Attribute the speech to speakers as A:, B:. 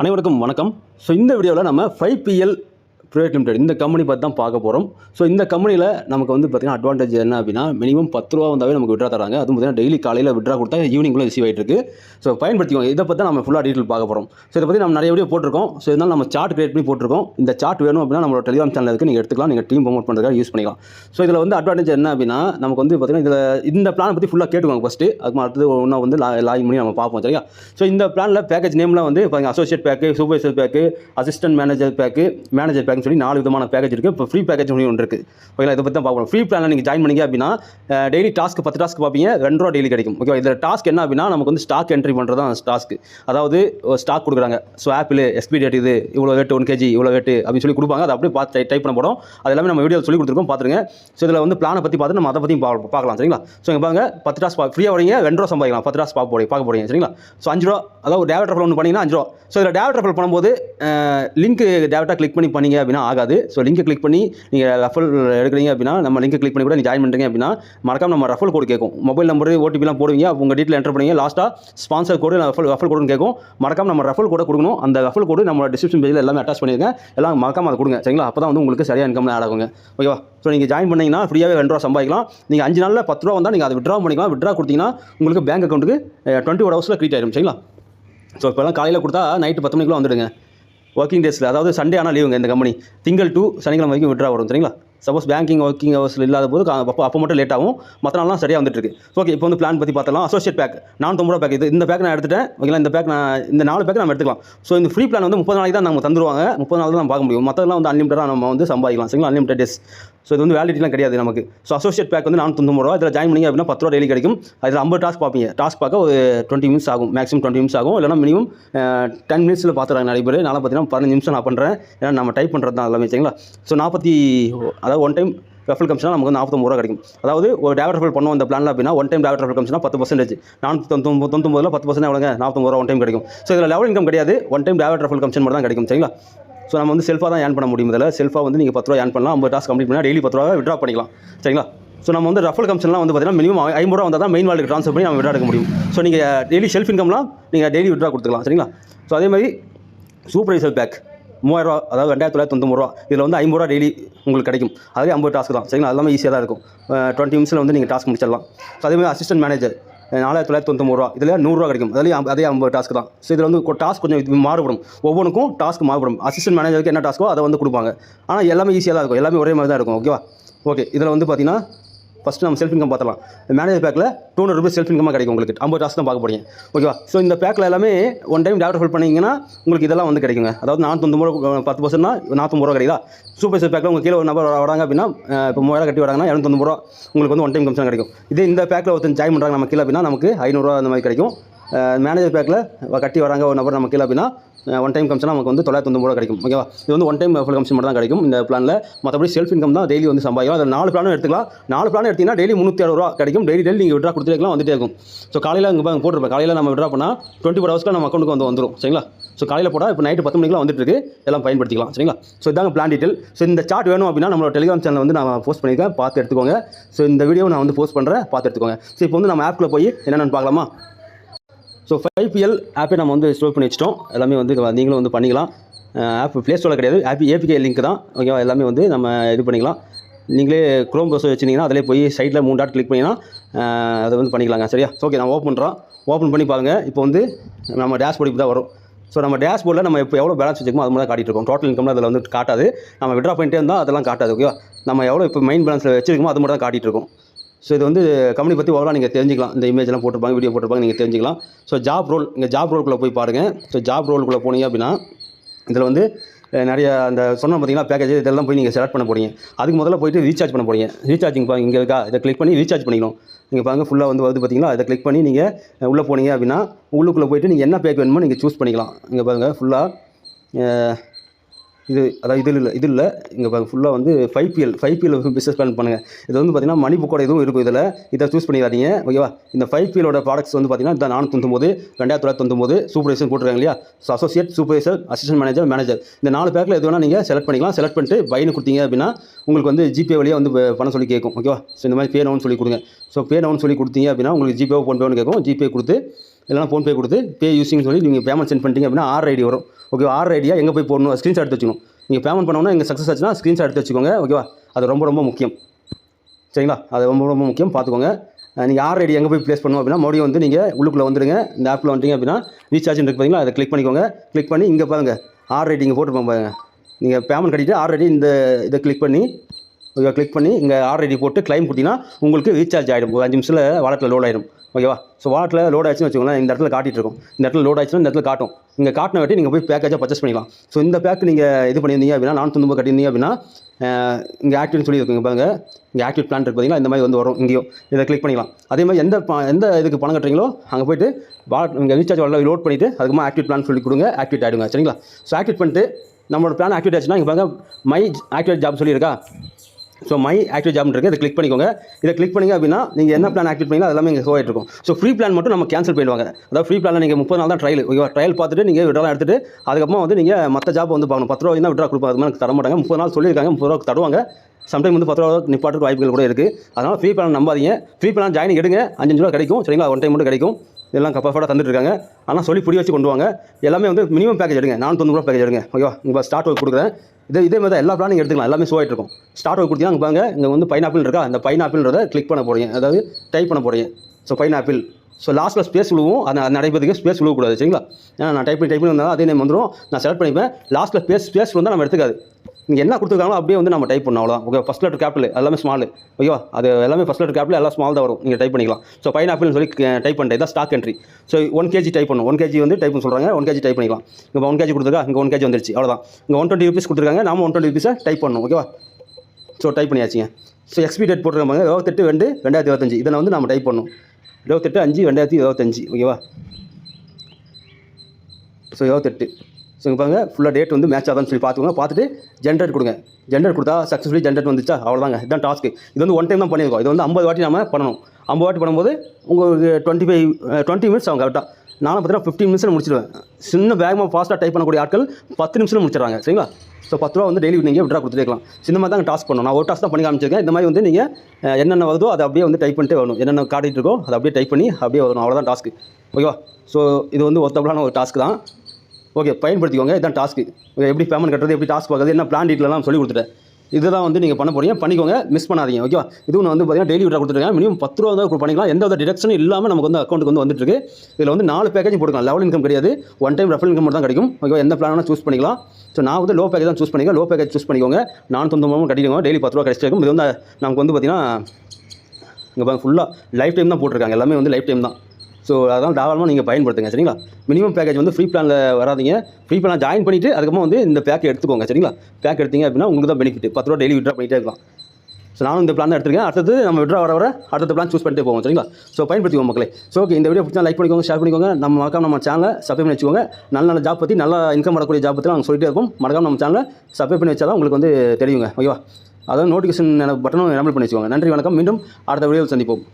A: அனைவருக்கும் வணக்கம். ஸோ இந்த வீடியோவில் நம்ம five P L private limited இந்த கம்பெனி பார்த்து தான் பார்க்க போகிறோம் ஸோ இந்த கம்பெனியில் நமக்கு வந்து பார்த்திங்கன்னா அட்வான்டேஜ் என்ன அப்படின்னா மினிமம் பத்து ரூபா வந்தாவே நமக்கு விட்ரா தராங்க. அதுவும் பார்த்தீங்கன்னா டெய்லி காலையில் விட்ரா கொடுத்தா ஈவினிங்குள்ளே ரிசீவ் ஆகிட்டு இருக்குது ஸோ பயன்படுத்திக்கோங்க. இதை பற்றி நம்ம ஃபுல்லாக டீட்டெயில் பார்க்க போகிறோம் ஸோ இதை பற்றி நம்ம நிறைய வீடியோ போட்டிருக்கோம். ஸோ இதனால் நம்ம சார்ட் கிரியேட் பண்ணி போட்டிருக்கோம். இந்த சார்ட் வேணும் அப்படின்னா நம்மளோட டெலிகிராம் சேனல் இருக்குது நீங்கள் எடுத்துக்கலாம். நீங்கள் டீம் ப்ரோமோட் பண்ணுறதுக்காக யூஸ் பண்ணிக்கலாம். ஸோ இதில் வந்து அட்வான்டேஜ் என்ன அப்படின்னா நமக்கு வந்து பார்த்திங்கன்னா இதில் இந்த பிளான் பற்றி ஃபுல்லாக கேட்டுக்கோங்க ஃபஸ்ட்டு அதுக்கு அடுத்தது ஒன்றா வந்து லாகின் பண்ணி நம்ம பார்ப்போம். சரியா? ஸோ இந்த பிளானில் பேக்கேஜ் நேம்லாம் வந்து பாருங்க associate pack supervisor pack assistant manager pack manager பேக்னு சொல்லி நாலு விதமான பேக்கேஜ் இருக்குது இப்போ ஃப்ரீ பேக்கேஜ் ஒன்று ஒன்று இருக்குது ஓகேங்களா இதை பற்றி தான் பார்க்கணும் ஃப்ரீ பிளானில் நீங்கள் ஜாயின் பண்ணீங்க அப்படின்னா டெய்லி டாஸ்க் பத்து டாஸ்க் பார்ப்பீங்க. ரெண்டு ரூபா டெய்லி கிடைக்கும். ஓகே இதில் டாஸ்க் என்ன அப்படின்னா நமக்கு வந்து ஸ்டாக் என்ட்ரி பண்ணுறது தான் டாஸ்க்கு அதாவது ஸ்டாக் கொடுக்குறாங்க. ஸோ ஆப்பிள் எக்ஸ்பி டேட் இது இவ்வளோ வெயிட் ஒன் கேஜி இவ்வளோ ரேட்டு அப்படின்னு சொல்லி கொடுப்பாங்க. அதை அப்படியே பார்த்து டைப் பண்ண போகிறோம் அது எல்லாமே நம்ம வீடியோ சொல்லி கொடுத்துருக்கோம். பார்த்துருங்க. ஸோ இதில் வந்து பிளானை பற்றி பார்த்து நம்ம அதை பற்றியும் பார்க்க பார்க்கலாம். சரிங்களா? ஸோ இங்கே பாருங்க. பத்து டாஸ்க் ஃப்ரீயாக வரீங்க ரெண்டு ரூபா சம்பாதிக்கலாம். பத்து டாஸ் பார்க்க போகிறீங்க பார்க்க போகிறீங்க சரிங்களா? ஸோ அஞ்சு ரூபா அதாவது டேவட் ரெஃபர் ஒன்று பண்ணிங்கன்னா அஞ்சு ரூபா. ஸோ இதில் டேவட் ரெஃபர் பண்ணும்போது லிங்க் டேரெக்டாக கிளிக் பண்ணி பண்ணீங்க அப்படின்னா ஆகாது. ஸோ லிங்கை கிளிக் பண்ணி நீங்கள் ரஃபல் எடுக்கிறீங்க அப்படின்னா நம்ம லிங்கை கிளிக் பண்ணி கூட நீங்கள் ஜாயின் பண்ணுறீங்க அப்படின்னா மறக்காம நம்ம ரஃபல் கோடு கேட்கும் மொபைல் நம்பர் ஓடிபிலாம் போடுவீங்க உங்கள் டீட்டெயில் என்டர் பண்ணுவீங்க. லாஸ்ட்டாக ஸ்பான்சர் கோடு ரஃபல் ரஃபல் கோடுன்னு கேட்கும் மறக்காம நம்ம ரஃபல் கூட கொடுக்கணும். அந்த ரஃபல் கோடு நம்ம டிஸ்கிரிப்ஷன் பேஜில் எல்லாமே அட்டாச் பண்ணியிருக்கேன் எல்லாம் மறக்காம அதை கொடுங்க. சரிங்களா? அப்போ தான் வந்து உங்களுக்கு சரியாக இன்கம் ஆட் ஆகுங்க. ஓகேவா ஸோ நீங்கள் ஜாயின் பண்ணிங்கன்னா ஃப்ரீயாகவே ரெண்டு ரூபா சம்பாதிக்கலாம். நீங்கள் அஞ்சு நாளில் பத்து ரூபா வந்தால் நீங்கள் அதை விட்ரா பண்ணிக்கலாம். விட்ரா கொடுத்தீங்கன்னா உங்களுக்கு பேங்க் அக்கௌண்ட்டுக்கு டுவெண்ட்டி ஒரு ஹவர்ஸில் க்ரியேட் ஆயிடும் சரிங்களா? ஸோ இப்போலாம் காலையில் கொடுத்தா நைட்டு பத்து மணிக்குள்ளே வந்துடுங்க. ஒர்க்கிங் டேஸில் அதாவது சண்டே ஆனால் லீவுங்க இந்த கம்பெனி திங்கள் டூ சனிக்கிழமை வரைக்கும் விட்ரா வரும் சரிங்களா? சப்போஸ் பேங்கிங் ஒர்க்கிங் ஹவர்ஸில் இல்லாத போது அப்போ அப்போ மட்டும் லேட் ஆகும். மற்ற நாள்லாம் சரியாக வந்துட்டு இருக்கு. ஓகே இப்போ வந்து பிளான் பற்றி பார்த்தலாம் அசோசியேட் பேக் நானூற்றம்பது ரூபா பேக் இது இந்த பேக் நான் எடுத்துட்டேன். ஓகேங்களா இந்த பேக் நான் இந்த நாலு பேக் நம்ம எடுத்துக்கலாம். ஸோ இந்த ஃப்ரீ பிளான் வந்து முப்பது நாளைக்கு தான் நம்ம தந்துருவாங்க. முப்பது நாள் தான் நம்ம பார்க்க முடியும். மற்றதெல்லாம் வந்து அன்லிமிட்டடாக நம்ம வந்து சம்பாதிக்கலாம். சரிங்களா? அன்லிமிட்டட் டேஸ் ஸோ இது வந்து வேலிடிட்டிலாம் கிடையாது நமக்கு. ஸோ அசோசியேட் பேக் வந்து நானூற்றம்பது ரூபா. இதில் ஜாயின் பண்ணி அப்படின்னா பத்து ரூபா டெய்லி கிடைக்கும். அதில் ஐம்பது டாஸ்க் பார்ப்பீங்க. டாஸ்க் பார்க்க ஒரு டுவெண்ட்டி மினிட்ஸ் ஆகும். மேக்ஸிமம் டுவெண்ட்டி மினிட்ஸ் ஆகும். இல்லைனா மினிமம் டென் மினிட்ஸில் பார்த்துறாங்க நிறைய பேர். நான் பார்த்தீங்கன்னா பதினஞ்சு நிமிஷம் நான் பண்ணுறேன் ஏன்னா நம்ம டைப் பண்ணுறது தான் எல்லாமே. சரிங்களா? ஸோ நாற்பத்தி அதாவது ஒன் டைம் ரெஃபல் கமிஷனாக நமக்கு வந்து நாற்பத்தொம்பது ரூபா கிடைக்கும். அதாவது ஒரு டேவர் ரெஃபல் பண்ணுவோம் இந்த பிளானில் அப்படின்னா ஒன் டைம் டேவர் ரெஃபல் கமிஷனாக பத்து பர்சன்டேஜ் நானூற்றி தொண்ணூறு தொண்ணூத்தொம்பதில் பத்து பர்சன்ட் எவ்வளோங்க நாற்பத்தொம்பது ரூபா ஒன் டைம் கிடைக்கும். ஸோ இதில் லெவல் இன்கம் கிடையாது. ஒன் டைம் டேவர் ரெஃபல் கமிஷன் மட்டும் தான் கிடைக்கும். சரிங்களா? ஸோ நம்ம வந்து செல்ஃபாக தான் ஏன் பண்ண முடியும் இதில். செல்ஃபாக வந்து நீங்கள் பத்து ரூபா ஏன் பண்ணலாம். ஐம்பது டாஸ்க் கம்ப்ளீட் பண்ணால் டெய்லி பத்து ரூபா விட்ரா பண்ணிக்கலாம். சரிங்களா? ஸோ நம்ம வந்து ரஃபல் கமிஷன்லாம் வந்து பார்த்தீங்கன்னா மினிமம் ஐம்பது ரூபா வந்தால் தான் மெயின் வாலுக்கு ட்ரான்ஸ்ஃபர் பண்ணி நம்ம விட்ரா எடுக்க முடியும். ஸோ நீங்கள் டெய்லி செல்ஃப் இன்கம்லாம் நீங்கள் டெய்லி விட்ரா கொடுத்துக்கலாம். சரிங்களா? ஸோ அதே மாதிரி சூப்பர்வைசர் பேக் மூவாயிரரூவா அதாவது ரெண்டாயிரத்தி தொள்ளாயிரத்தி தொண்ணூறு ரூபா. இதில் வந்து ஐம்பது ரூபா டெய்லி உங்களுக்கு கிடைக்கும். அதே ஐம்பது டாஸ்க் தான். சரிங்களா? அது எல்லாமே ஈஸியாக தான் இருக்கும். டுவெண்ட்டி மினிட்ஸில் வந்து நீங்கள் டாஸ்க் முடிச்சிடலாம். ஸோ அதே மாதிரி அசிஸ்டன்ட் மேனேஜர் நாலாயிரத்தி தொள்ளாயிரத்தி தொண்ணூறு ரூபா. இதில் நூறுரூவா கிடைக்கும். அதுலேயும் அதே ஐம்பது டாஸ்க் தான். ஸோ இதில் வந்து டாஸ்க் கொஞ்சம் மாறுபடும். ஒவ்வொன்றுக்கும் டாஸ்க் மாறுபடும். அசிஸ்டன்ட் மேனேஜருக்கு என்ன டாஸ்க்கோ அதை வந்து கொடுப்பாங்க. ஆனால் எல்லாமே ஈஸியாக தான் இருக்கும். எல்லாமே ஒரே மாதிரி தான் இருக்கும். ஓகேவா ஓகே இதில் வந்து பார்த்தீங்கன்னா ஃபஸ்ட்டு நம்ம செல்ஃப் இன்கம் பார்த்தலாம் மேனேஜர் பேக்கில் டூ ஹண்ட்ரட் ருபீஸ் செல்ஃப் இன்கமாக கிடைக்கும் உங்களுக்கு. ஐம்பது டாஸ்க் தான் பார்க்க போகிறீங்க ஓகேவா ஸோ இந்த பேக்கில் எல்லாமே ஒன் டைம் டேவட் ஹெல்ப் பண்ணிங்கன்னா உங்களுக்கு இதெல்லாம் வந்து கிடைக்குங்க. அதாவது நானூற்றொம்பது ரூபா பத்து பர்சன்ட்னா நாற்பது ரூபா கிடைக்குதா? சூப்பர் பேக்கில் உங்கள் கீழே ஒரு நபர் வராங்க அப்படின்னா இப்போ மூவாயிரம் கட்டி வராங்கன்னா இரநூத்தொம்பது ரூபா உங்களுக்கு வந்து ஒன் டைம் கமிஷன் கிடைக்கும். இதே இந்த பேக்கில் ஒருத்தன் ஜாயின் பண்ணுறாங்க நம்ம கீழே அப்படின்னா நமக்கு ஐநூறுரூவா அந்த மாதிரி கிடைக்கும். மேனேஜர் பேக்கில் கட்டி வராங்க ஒரு நபர் நம்ம கீழே அப்படின்னா ஒன் டைம் கமிஷன் நமக்கு வந்து தொள்ளாயிரத்தி ஒன்பது ரூபா கிடைக்கும். ஓகேவா இது வந்து ஒன் டைம் ஃபுல் கமிஷன் மட்டும் தான் கிடைக்கும். இந்த பிளானில் மற்றபடி செல்ஃப் இன்கம் தான் டெய்லி வந்து சம்பாதிக்கலாம். அதில் நாலு பிளானும் எடுத்துக்கலாம். நாலு பிளான் எடுத்தீங்கன்னா டெய்லி முந்நூற்றி அறுபது ரூபா கிடைக்கும். டெய்லி டெய்லி நீங்கள் விட்ரா கொடுத்துட்டே இருக்கலாம் வந்துட்டே இருக்கும். ஸோ காலையில் இங்கே பாருங்க போட்டிருப்பேன். காலையில் நம்ம விட்ரா பண்ணால் டுவெண்ட்டி ஃபோர் ஹவர்ஸ்க்கு நம்ம அக்கௌண்ட்டுக்கு வந்து வந்துடும் சரிங்களா? ஸோ காலையில் போட்டால் இப்போ நைட்டு பத்து மணிக்கெலாம் வந்துட்டு இருக்கு. எல்லாம் பயன்படுத்திக்கலாம். சரிங்களா? ஸோ இதாங்க பிளான் டீட்டெயில் ஸோ இந்த சார்ட் வேணும் அப்படின்னா நம்மளோட டெலிகிராம் சேனல் வந்து நான் போஸ்ட் பண்ணியிருக்கேன். பார்த்து எடுத்துக்கோங்க. ஸோ இந்த வீடியோ நான் வந்து போஸ்ட் பண்ணுறேன் பார்த்து எடுத்துக்கோங்க. ஸோ இப்போ வந்து நம்ம ஆப்பில் போய் என்னென்னு பார்க்கலாமா? ஸோ ஃபைவ் பிஎல் ஆப்பை நம்ம வந்து ஸ்டோர் பண்ணி வச்சிட்டோம். எல்லாமே வந்து நீங்களும் வந்து பண்ணிக்கலாம். ஆப் ப்ளே ஸ்டோரில் கிடையாது. ஆப் ஏபிகே லிங்க் தான். ஓகேவா எல்லாமே வந்து நம்ம இது பண்ணிக்கலாம். நீங்களே க்ரோம் ப்ரௌசர் வச்சிருந்தீங்கன்னா அதிலே போய் சைட்டில் மூணு டாட் கிளிக் பண்ணிங்கன்னா அதை வந்து பண்ணிக்கலாங்க. சரியா? ஓகே நான் ஓப்பன் பண்ணுறோம் ஓப்பன் பண்ணி பாருங்கள் இப்போ வந்து நம்ம டேஷ்போர்டுக்கு தான் வரும். ஸோ நம்ம டேஷ்போர்டில் நம்ம இப்போ எவ்வளோ பேலன்ஸ் வச்சுக்கோமோ அது மாதிரி தான் காட்டிட்டு இருக்கோம். டோட்டல் இன்கம் அதில் வந்து காட்டாது. நம்ம விட்ரா பண்ணிட்டே இருந்தால் அதெல்லாம் காட்டாது. ஓகேவா நம்ம எவ்வளோ இப்போ மெயின் பேலன்ஸில் வச்சிருக்கோமோ அது மட்டும் தான் காட்டிட்டு இருக்கும். ஸோ இது வந்து கம்பெனி பற்றி ஓவராக நீங்கள் தெரிஞ்சிக்கலாம். இந்த இமேஜ்லாம் போட்டிருப்பாங்க வீடியோ போட்டிருப்பாங்க நீங்கள் தெரிஞ்சிக்கலாம். ஸோ ஜாப் ரோல் இங்கே ஜாப் ரோல்குள்ளே போய் பாருங்கள் ஸோ ஜாப் ரோல்குள்ளே போனீங்க அப்படின்னா இதில் வந்து நிறைய அந்த சொன்ன பார்த்தீங்கன்னா பேக்கேஜ் இதெல்லாம் போய் நீங்கள் செலக்ட் பண்ண போகிறீங்க அதுக்கு முதல்ல போயிட்டு ரீசார்ஜ் பண்ண போகிறீங்க ரீசார்ஜிங் பாருங்க இங்கே இருக்கா? இதை கிளிக் பண்ணி ரீசார்ஜ் பண்ணிக்கணும். நீங்கள் பாருங்கள் ஃபுல்லாக வந்து வருது பார்த்தீங்களா இதை கிளிக் பண்ணி நீங்கள் உள்ளே போனீங்க அப்படின்னா உள்ளுக்குள்ளே போயிட்டு நீங்கள் என்ன பேக் வேணுமோ நீங்கள் சூஸ் பண்ணிக்கலாம். இங்கே பாருங்கள் ஃபுல்லாக இது அதாவது இது இல்லை இது இல்லை. இங்கே ஃபுல்லாக வந்து five PL five PL business plan பண்ணுங்கள் இது வந்து பார்த்தீங்கன்னா மணி புக்கோட இதுவும் இருக்கும் இதில். இதை சூஸ் பண்ணிடாதீங்க. ஓகேவா இந்த ஃபைவ் பிஎலோட ப்ராடக்ட்ஸ் வந்து பார்த்தீங்கன்னா இந்த நானூற்றி தொண்ணூறு ரெண்டாயிரத்தி தொள்ளாயிரத்தி தொண்ணூறு சூப்பர்வைசர் போட்டுருக்காங்க இல்லையா? So associate supervisor assistant manager manager இந்த நாலு பேக்கில் எது வேணால் நீங்கள் செலக்ட் பண்ணிக்கலாம். செலக்ட் பண்ணிட்டு பையனு கொடுத்தீங்க அப்படின்னா உங்களுக்கு வந்து ஜிபே வழியாக வந்து பணம் சொல்லி கேட்கும். ஓகேவா ஸோ இந்த மாதிரி பே நவுன் சொல்லி கொடுங்க. ஸோ பே நவுன் சொல்லி கொடுத்தீங்க அப்படின்னா உங்களுக்கு ஜிபே ஃபோன்பேன்னு கேட்கும். ஜிபே கொடுத்து இல்லைனா ஃபோன்பே கொடுத்து பே யூஸிங் சொல்லி நீங்கள் பேமெண்ட் சென்ட் பண்ணிட்டீங்க அப்படின்னா ஆர் ஐடி வரும். ஓகே ஆர் ஐடியா எங்கே போய் போடணும்? ஸ்க்ரீன்ஷாட் எடுத்து வச்சுக்கணும். நீங்கள் பேமெண்ட் பண்ணோன்னா எங்கள் சக்ஸஸ் ஆச்சுன்னா ஸ்க்ரீன்ஷாட் எடுத்து வச்சுக்கோங்க. ஓகேவா அது ரொம்ப ரொம்ப முக்கியம். சரிங்களா? அது ரொம்ப ரொம்ப முக்கியம். பார்த்துக்கோங்க. நீங்கள் ஆர் ஐடி எங்கே போய் ப்ளேஸ் பண்ணணும் அப்படின்னா மறுபடியும் வந்து நீங்கள் உள்ளுக்குள்ளே வந்துடுங்க. இந்த ஆப்பில் வந்துட்டீங்க அப்படின்னா ரீசார்ஜ் இருக்கு பார்த்தீங்களா? அதை கிளிக் பண்ணிக்கோங்க. கிளிக் பண்ணி இங்கே பாருங்க. ஆர் ஐடி இங்கே போட்டுருப்போம் நீங்கள் பேமெண்ட் கட்டிட்டு ஆர் ஐடி இந்த இதை கிளிக் பண்ணி ஓகேவா கிளிக் பண்ணி இங்கே ஆர் ஐடி போட்டு க்ளைம் கொடுத்தீங்கன்னா உங்களுக்கு ரீசார்ஜ் ஆகிடும் ஒரு அஞ்சு நிமிஷத்தில் வாலெட்டில் லோட் ஆகிடும் ஓகேவா? ஸோ வாட்டில் லோட் ஆச்சுன்னு வச்சுக்கோங்களேன் இந்த இடத்துல காட்டிட்டு இருக்கும் இந்த இடத்துல லோட் ஆச்சுன்னா இந்த இடத்துல காட்டும். இங்கே காட்டின வாட்டி நீங்கள் போய் பேக்கேஜாக பர்ச்சேஸ் பண்ணிக்கலாம். ஸோ இந்த பேக் நீங்கள் இது பண்ணியிருந்தீங்க அப்படின்னா நான் தொண்ணூறு கட்டியிருந்தீங்க அப்படின்னா இங்கே ஆக்டிவ்னு சொல்லி இருக்குங்க பாருங்க. இங்கே ஆக்டிவ் பிளான் இருக்கு பார்த்தீங்களா இந்த மாதிரி வந்து வரும் இங்கேயும் இதை கிளிக் பண்ணிக்கலாம். அதே மாதிரி எந்த எந்த இதுக்கு பணம் கட்டுறீங்களோ அங்கே போயிட்டு வாட் இங்கே ரீசார்ஜ் வாலெட் லோட் பண்ணிவிட்டு அதுக்குமா ஆக்டிவ் பிளான் சொல்லி கொடுங்க. ஆக்டிவேட் ஆகிடுங்க சரிங்களா? ஸோ ஆக்டிவேட் பண்ணிட்டு நம்மளோட பிளான் ஆக்டிவேட் ஆச்சுன்னா இங்கே பாருங்க மை ஆக்டிவேட் ஜாப் சொல்லியிருக்கா? ஸோ மை ஆக்டிவ் ஜாப்னு இருக்குது இதை கிளிக் பண்ணிக்கோங்க. இதை கிளிக் பண்ணிங்க அப்படின்னா நீங்கள் என்ன பிளான் ஆக்டிவ் பண்ணீங்களோ எல்லாமே இங்கே ஷோ இருக்கும். ஸோ ஃப்ரீ பிளான் மட்டும் நம்ம கேன்சல் பண்ணிடுவாங்க அதாவது ஃப்ரீ பிளானில் நீங்கள் முப்பது நாள் தான் ட்ரையல் ஓகேவா ட்ரையல் பார்த்துட்டு நீங்கள் விட்ரா எடுத்துட்டு அதுக்கப்புறம் வந்து நீங்கள் மற்ற ஜாப் வந்து பார்க்கணும். பத்து ரூபா தான் விட்ரா கொடுப்பாங்க. அது தர மாட்டாங்க. முப்பது நாள் சொல்லியிருக்காங்க. முப்பது ரூபா தருவாங்க. சம்டைம் வந்து பத்து ரூபா நிப்பாட்டுக்கு வாய்ப்புகள் கூட இருக்குது அதனால் ஃப்ரீ பிளான் நம்பாதீங்க. ஃப்ரீ பிளான் ஜாயின் எடுங்க. அஞ்சு ரூபா கிடைக்கும். சரிங்களா? ஒன் டைம் மட்டும் கிடைக்கும். இதெல்லாம் கப்பாஃபோட தந்துட்டு இருக்காங்க ஆனால் சொல்லி புரிய வச்சு கொண்டு வாங்க. எல்லாமே வந்து மினிமம் பேக்கேஜ் எடுங்க. நான் தொண்ணூறு பேக்கேஜ் எடுங்க. ஓகேவா? உங்கள் ஸ்டார்ட் ஒர்க் கொடுக்குறேன். இதே இதே மாதிரி தான் எல்லா பிளானும் எடுத்துக்கலாம். எல்லாமே ஷோ ஆகிட்டு இருக்கும். ஸ்டார்ட் ஒர்க் கொடுத்தீங்கன்னா இங்க பாருங்க இங்கே வந்து பைனாப்பிள் இருக்கா? அந்த பைனாப்பிள்ன்றதை கிளிக் பண்ண போகிறீங்க அதாவது டைப் பண்ண போகிறீங்க ஸோ பைனாப்பிள் ஸோ லாஸ்ட்டில் ஸ்பேஸ் விழுவும். அது அது நடைபெறதுக்கு ஸ்பேஸ் விழுவக்கூடாது சரிங்களா? ஏன்னா நான் டைப் பண்ணி டைப் பண்ணி வந்தாலும் அதே நேம் வந்துடும் நான் செலக்ட் பண்ணிப்பேன். லாஸ்ட்டில் ஸ்பேஸ் ஸ்பேஸ் வந்தால் நம்ம எடுத்துக்காது. இங்கே என்ன கொடுத்துருக்காங்களோ அப்படியே வந்து நம்ம டைப் பண்ணோம் அவ்வளோதான் ஓகே ஃபஸ்ட் லெட்டர் கேபிட்டல் எல்லாமே ஸ்மால் ஓகேவா அது எல்லாமே ஃபஸ்ட் லெட்டர் கேபிட்டல் எல்லாம் ஸ்மால் தான் வரும். நீங்கள் டைப் பண்ணிக்கலாம். ஸோ பைனாப்பிள்னு சொல்லி டைப் பண்ணிட்டேன். இதான் stock entry so one KG type பண்ணும். ஒன் கேஜி வந்து டைப் சொல்கிறாங்க ஒன் கேஜி டைப் பண்ணிக்கலாம். இப்போ ஒன் கேஜி கொடுத்துருக்கா? இங்கே ஒன் கேஜி வந்துருச்சு. அவ்வளோதான் இங்கே ஒன் டுவெண்ட்டி ருபீஸ் கொடுத்துருக்காங்க. நம்ம ஒன் டுவெண்ட்டி ருபீஸை டைப் பண்ணணும் ஓகேவா ஸோ டைப் பண்ணியாச்சுங்க. ஸோ எக்ஸ்பி டேட் போட்டிருக்காங்க இருபத்தெட்டு ரெண்டு ரெண்டாயிரத்தி இருபத்தஞ்சு. இதை வந்து நம்ம டைப் பண்ணணும் இருபத்தெட்டு அஞ்சு ரெண்டாயிரத்தி இருபத்தஞ்சு. ஓகேவா ஸோ இருபத்தெட்டு. ஸோ பாருங்க ஃபுல்லாக டேட் வந்து மேட்ச் ஆகுதான்னு சொல்லி பார்த்துக்கோங்க. பார்த்துட்டு ஜென்ரேட் கொடுங்க. ஜென்ரேட் கொடுத்தா சக்ஸஸ்ஃபுல்லி ஜென்ரேட் வந்துச்சா அவ்வளோதாங்க இதுதான் டாஸ்க்கு இது வந்து ஒன் டைம் தான் பண்ணியிருக்கோம். இது வந்து ஐம்பது வாட்டி நம்ம பண்ணணும். ஐம்பது வாட்டி பண்ணும்போது உங்களுக்கு டுவெண்ட்டி ஃபைவ் டுவெண்ட்டி மினிட்ஸ் ஆகும் கரெக்டாக நானும் பார்த்தீங்கன்னா ஃபிஃப்டின் மினிட்ஸில் முடிச்சிடுவேன் சின்ன வேகமாக ஃபாஸ்ட்டாக டைப் பண்ணக்கூடிய ஆட்கள் பத்து நிமிஷத்தில் முடிச்சிடுறாங்க. சரிங்களா? ஸோ பத்து ரூபா வந்து டெய்லி நீங்கள் விட்ரா கொடுத்துருக்கலாம். இந்த மாதிரி தான் டாஸ்க் பண்ணணும். நான் ஒரு டாஸ்க் தான் பண்ணி காமிச்சிருக்கேன். இந்த மாதிரி வந்து நீங்கள் என்னென்ன வருதோ அதை அப்படியே வந்து டைப் பண்ணிட்டு வரணும். என்னென்ன காட்டிட்டு இருக்கோ அதை அப்படியே டைப் பண்ணி அப்படியே வரணும். அவ்வளோதான் டாஸ்க்கு ஓகேவா ஸோ இது வந்து ஒத்தபலான ஒரு டாஸ்க் தான். ஓகே பயன்படுத்திக்கோங்க. இதான் டாஸ்க்கு எப்படி பேமெண்ட் கட்டுறது எப்படி டாஸ்க் பார்க்குறது என்ன பிளான் டீட்டெயிலாம் சொல்லி கொடுத்துட்டேன். இதுதான் வந்து நீங்கள் பண்ண போகிறீங்க பண்ணிக்கோங்க. மிஸ் பண்ணாதீங்க ஓகேவா இது ஒன்று வந்து பார்த்தீங்கன்னா டெய்லி விட்ரா கொடுத்துருக்காங்க மினிமம் பத்து ரூபா தான் பண்ணிக்கலாம். எந்த வித டிடக்ஷனும் இல்லாமல் நமக்கு வந்து அக்கௌண்ட்டுக்கு வந்து வந்துட்டு இருக்கு. இதில் வந்து நாலு பேக்கேஜ் போட்டுக்கலாம் லெவல் இன்கம் கிடையாது. ஒன் டைம் ரெஃபரல் இன்கம் தான் கிடைக்கும். ஓகேவா எந்த பிளான் சூஸ் பண்ணிக்கலாம். ஸோ நான் வந்து லோ பேக்கேஜ் தான் சூஸ் பண்ணிக்கோங்க லோ பேக்கேஜ் சூஸ் பண்ணிக்கோங்க. நான் தொண்ணூறு கட்டிக்கோங்க டெய்லி பத்து ரூபா கிடைச்சிருக்கும் இது வந்து நமக்கு வந்து பார்த்தீங்கன்னா இங்கே பாருங்க ஃபுல்லாக லைஃப் டைம் தான் போட்டிருக்காங்க. எல்லாமே வந்து லைஃப் டைம் தான். ஸோ அதனால் தாராளமாக நீங்கள் பயன்படுத்துங்க சரிங்களா? மினிமம் பேக்கேஜ் வந்து ஃப்ரீ பிளானில் வராதீங்க. ஃப்ரீ பிளான் ஜாயின் பண்ணிவிட்டு அதுக்கப்புறம் வந்து இந்த பேக் எடுத்துக்கோங்க சரிங்களா? பேக் எடுத்தீங்க அப்படின்னா உங்களுக்கு தான் பெனிஃபிட் பத்து ரூபா டெய்லி விட்ரா பண்ணிகிட்டே இருக்கலாம். ஸோ நானும் இந்த பிளான் தான் அடுத்தது நம்ம விட்ரா வர வர அடுத்த பிளான் சூஸ் பண்ணிட்டு போவோம் சரிங்களா? ஸோ பயன்படுத்திக்கோங்க மக்களே. ஸோ ஓகே இந்த வீடியோ பிடிச்சா லைக் பண்ணிக்கோங்க ஷேர் பண்ணிக்கோங்க. நம்ம மறக்காம நம்ம சேனலை சப்ஸ்கிரைப் பண்ணி வச்சுக்கோங்க. நல்ல நல்ல ஜாப் பற்றி நல்லா இன்கம் வரக்கூடிய ஜாப் பற்றி நாங்கள் சொல்லிட்டே இருப்போம். மறக்காம நம்ம சேனலை சப்ஸ்கிரைப் பண்ணி வச்சா தான் உங்களுக்கு வந்து தெரியுங்க ஓகேவா அதாவது நோட்டிஃபிகேஷன் பட்டனும் எனபிள் பண்ணி வச்சுக்கோங்க. நன்றி வணக்கம். மீண்டும் அடுத்த வீடியோவில் சந்திப்போம்.